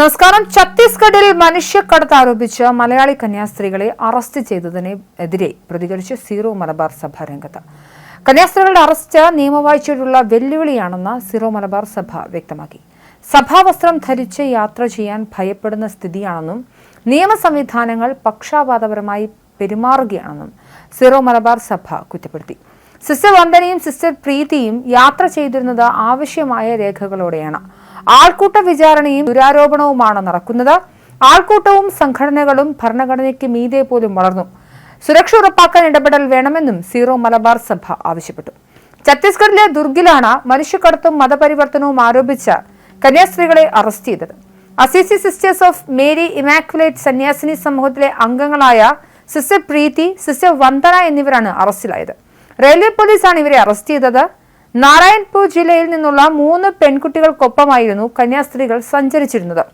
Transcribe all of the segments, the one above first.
നമസ്കാരം. ഛത്തീസ്ഗഡിൽ മനുഷ്യക്കടത്ത് ആരോപിച്ച് മലയാളി കന്യാസ്ത്രീകളെ അറസ്റ്റ് ചെയ്തതിനെതിരെ പ്രതികരിച്ച് സീറോ മലബാർ സഭ രംഗത്ത്. കന്യാസ്ത്രീകളുടെ അറസ്റ്റ് നിയമവാഴ്ചയോടുള്ള വെല്ലുവിളിയാണെന്ന് സീറോ മലബാർ സഭ വ്യക്തമാക്കി. സഭാവസ്ത്രം ധരിച്ച് യാത്ര ചെയ്യാൻ ഭയപ്പെടുന്ന സ്ഥിതിയാണെന്നും നിയമ സംവിധാനങ്ങൾ പക്ഷാപാതപരമായി പെരുമാറുകയാണെന്നും സീറോ മലബാർ സഭ കുറ്റപ്പെടുത്തി. സിസ്റ്റർ വന്ദനയും സിസ്റ്റർ പ്രീതിയും യാത്ര ചെയ്തിരുന്നത് ആവശ്യമായ രേഖകളോടെയാണ്. ആൾക്കൂട്ട വിചാരണയും ദുരാരോപണവുമാണ് നടക്കുന്നത്. ആൾക്കൂട്ടവും സംഘടനകളും ഭരണഘടനയ്ക്ക് മീതെ പോലും വളർന്നു. സുരക്ഷ ഉറപ്പാക്കാൻ ഇടപെടൽ വേണമെന്നും സീറോ മലബാർ സഭ ആവശ്യപ്പെട്ടു. ഛത്തീസ്ഗഡിലെ ദുർഗിലാണ് മനുഷ്യക്കടത്തും മതപരിവർത്തനവും ആരോപിച്ച കന്യാസ്ത്രീകളെ അറസ്റ്റ് ചെയ്തത്. Assisi sisters of Mary Immaculate സന്യാസിനി സമൂഹത്തിലെ അംഗങ്ങളായ സിസ്റ്റർ പ്രീതി സിസ്റ്റർ വന്ദന എന്നിവരാണ് അറസ്റ്റിലായത്. റെയിൽവേ പോലീസാണ് ഇവരെ അറസ്റ്റ് ചെയ്തത്. നാരായൺപൂർ ജില്ലയിൽ നിന്നുള്ള മൂന്ന് പെൺകുട്ടികൾക്കൊപ്പമായിരുന്നു കന്യാസ്ത്രീകൾ സഞ്ചരിച്ചിരുന്നത്.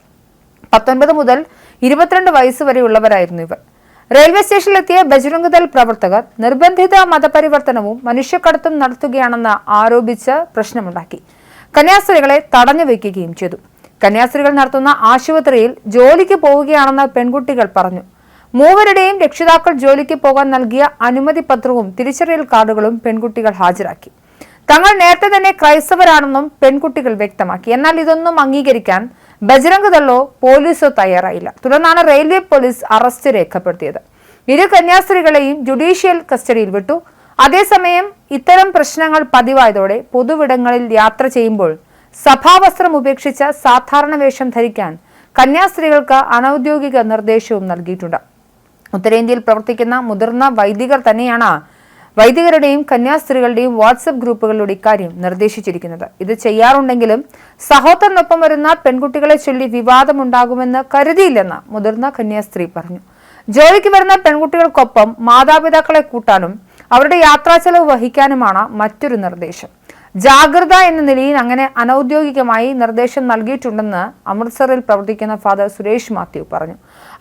പത്തൊൻപത് മുതൽ ഇരുപത്തിരണ്ട് വയസ്സ് വരെയുള്ളവരായിരുന്നു ഇവർ. റെയിൽവേ സ്റ്റേഷനിലെത്തിയ ബജരംഗദൾ പ്രവർത്തകർ നിർബന്ധിത മതപരിവർത്തനവും മനുഷ്യക്കടത്തും നടത്തുകയാണെന്ന് ആരോപിച്ച് പ്രശ്നമുണ്ടാക്കി. കന്യാസ്ത്രീകളെ തടഞ്ഞു വയ്ക്കുകയും ചെയ്തു. കന്യാസ്ത്രീകൾ നടത്തുന്ന ആശുപത്രിയിൽ ജോലിക്ക് പോവുകയാണെന്ന് പെൺകുട്ടികൾ പറഞ്ഞു. മൂവരുടെയും രക്ഷിതാക്കൾ ജോലിക്ക് പോകാൻ നൽകിയ അനുമതി പത്രവും തിരിച്ചറിയൽ കാർഡുകളും പെൺകുട്ടികൾ ഹാജരാക്കി. തങ്ങൾ നേരത്തെ തന്നെ ക്രൈസ്തവരാണെന്നും പെൺകുട്ടികൾ വ്യക്തമാക്കി. എന്നാൽ ഇതൊന്നും അംഗീകരിക്കാൻ ബജരംഗദളോ പോലീസോ തയ്യാറായില്ല. തുടർന്നാണ് റെയിൽവേ പോലീസ് അറസ്റ്റ് രേഖപ്പെടുത്തിയത്. ഇരു കന്യാസ്ത്രീകളെയും ജുഡീഷ്യൽ കസ്റ്റഡിയിൽ വിട്ടു. അതേസമയം ഇത്തരം പ്രശ്നങ്ങൾ പതിവായതോടെ പൊതുവിടങ്ങളിൽ യാത്ര ചെയ്യുമ്പോൾ സഭാവസ്ത്രം ഉപേക്ഷിച്ച സാധാരണ വേഷം ധരിക്കാൻ കന്യാസ്ത്രീകൾക്ക് അനൌദ്യോഗിക നിർദ്ദേശവും നൽകിയിട്ടുണ്ട്. ഉത്തരേന്ത്യയിൽ പ്രവർത്തിക്കുന്ന മുതിർന്ന വൈദികർ തന്നെയാണ് വൈദികരുടെയും കന്യാസ്ത്രീകളുടെയും വാട്സപ്പ് ഗ്രൂപ്പുകളിലൂടെ ഇക്കാര്യം നിർദ്ദേശിച്ചിരിക്കുന്നത്. ഇത് ചെയ്യാറുണ്ടെങ്കിലും സഹോദരനൊപ്പം വരുന്ന പെൺകുട്ടികളെ ചൊല്ലി വിവാദമുണ്ടാകുമെന്ന് കരുതിയില്ലെന്ന് മുതിർന്ന കന്യാസ്ത്രീ പറഞ്ഞു. ജോലിക്ക് വരുന്ന പെൺകുട്ടികൾക്കൊപ്പം മാതാപിതാക്കളെ കൂട്ടാനും അവരുടെ യാത്രാ ചെലവ് വഹിക്കാനുമാണ് മറ്റൊരു നിർദ്ദേശം. ജാഗ്രത എന്ന നിലയിൽ അങ്ങനെ അനൌദ്യോഗികമായി നിർദ്ദേശം നൽകിയിട്ടുണ്ടെന്ന് അമൃത്സറിൽ പ്രവർത്തിക്കുന്ന ഫാദർ സുരേഷ് മാത്യു പറഞ്ഞു.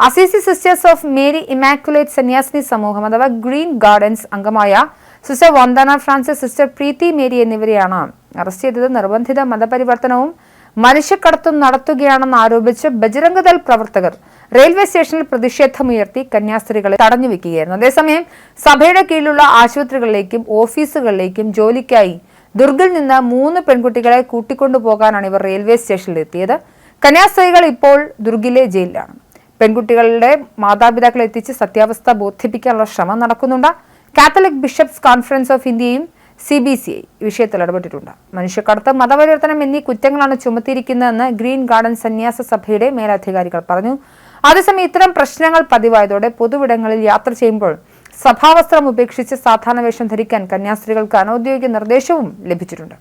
Assisi sisters of Mary Immaculate സന്യാസിനി സമൂഹം അഥവാ ഗ്രീൻ ഗാർഡൻസ് അംഗമായ sister Vandana Francis sister Preethi Mary എന്നിവരെയാണ് അറസ്റ്റ് ചെയ്തത്. നിർബന്ധിത മതപരിവർത്തനവും മനുഷ്യക്കടത്തും നടത്തുകയാണെന്ന് ആരോപിച്ച് ബജരംഗദൾ പ്രവർത്തകർ റെയിൽവേ സ്റ്റേഷനിൽ പ്രതിഷേധമുയർത്തി കന്യാസ്ത്രീകളെ തടഞ്ഞു വെക്കുകയായിരുന്നു. അതേസമയം സഭയുടെ കീഴിലുള്ള ആശുപത്രികളിലേക്കും ഓഫീസുകളിലേക്കും ജോലിക്കായി ദുർഗിൽ നിന്ന് മൂന്ന് പെൺകുട്ടികളെ കൂട്ടിക്കൊണ്ടുപോകാനാണ് ഇവർ റെയിൽവേ സ്റ്റേഷനിലെത്തിയത്. കന്യാസ്ത്രീകൾ ഇപ്പോൾ ദുർഗിലെ ജയിലിലാണ്. പെൺകുട്ടികളുടെ മാതാപിതാക്കളെ എത്തിച്ച് സത്യാവസ്ഥ ബോധിപ്പിക്കാനുള്ള ശ്രമം നടക്കുന്നുണ്ട്. കാത്തലിക് ബിഷപ്സ് കോൺഫറൻസ് ഓഫ് ഇന്ത്യയും സി ബി സി ഐ വിഷയത്തിൽ ഇടപെട്ടിട്ടുണ്ട്. മനുഷ്യക്കടത്ത് മതപരിവർത്തനം എന്നീ കുറ്റങ്ങളാണ് ചുമത്തിയിരിക്കുന്നതെന്ന് ഗ്രീൻ ഗാർഡൻ സന്യാസ സഭയുടെ മേലധികാരികൾ പറഞ്ഞു. അതേസമയം ഇത്തരം പ്രശ്നങ്ങൾ പതിവായതോടെ പൊതുവിടങ്ങളിൽ യാത്ര ചെയ്യുമ്പോൾ സഭാവസ്ത്രം ഉപേക്ഷിച്ച് സാധാരണ വേഷം ധരിക്കാൻ കന്യാസ്ത്രീകൾക്ക് അനൌദ്യോഗിക നിർദ്ദേശവും ലഭിച്ചിട്ടുണ്ട്.